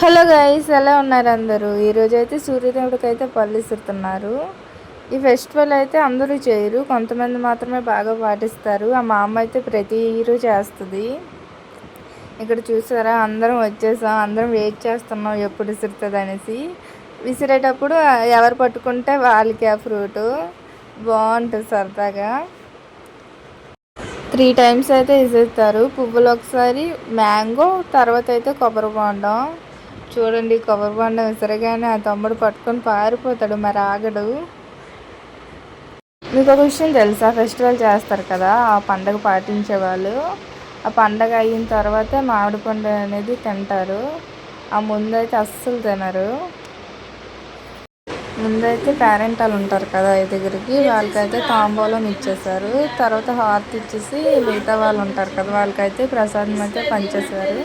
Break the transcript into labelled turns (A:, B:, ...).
A: Hello guys ఎలా ఉన్నారు అందరూ? ఈరోజు అయితే సూర్యదేవుడికి అయితే పళ్ళు ఇస్తున్నారు ఈ ఫెస్టివల్ అయితే అందరూ చేయరు కొంతమంది మాత్రమే బాగా పాటిస్తారు. ఆ మా అమ్మ అయితే ప్రతి ఇయర్ చేస్తుంది. ఇక్కడ చూసారా అందరం వచ్చేసాం అందరం వెయిట్ చేస్తున్నాం ఎప్పుడు విసురుతుంది అనేసి. విసిరేటప్పుడు ఎవరు పట్టుకుంటే వాళ్ళకి ఆ ఫ్రూట్. బాగుంటుంది సరదాగా. త్రీ టైమ్స్ అయితే విసిరుతారు పువ్వులు ఒకసారి మ్యాంగో తర్వాత అయితే కొబ్బరి బొండం. చూడండి కొబ్బరి బొండం విసరగానే ఆ తమ్ముడు పట్టుకొని పారిపోతాడు. మరి ఆగడు. మీకు ఒక విషయం తెలుసా? ఫెస్టివల్ చేస్తారు కదా ఆ పండగ పాటించే వాళ్ళు. ఆ పండగ అయిన తర్వాత మామిడి పండు అనేది తింటారు. ఆ ముందైతే అస్సలు తినరు. ముందైతే పేరెంట్ వాళ్ళు ఉంటారు కదా ఈ దగ్గరికి వాళ్ళకైతే తాంబూలం ఇచ్చేసారు తర్వాత హార్త్ ఇచ్చేసి మిగతా వాళ్ళు ఉంటారు కదా వాళ్ళకైతే ప్రసాదం అయితే పంచేశారు.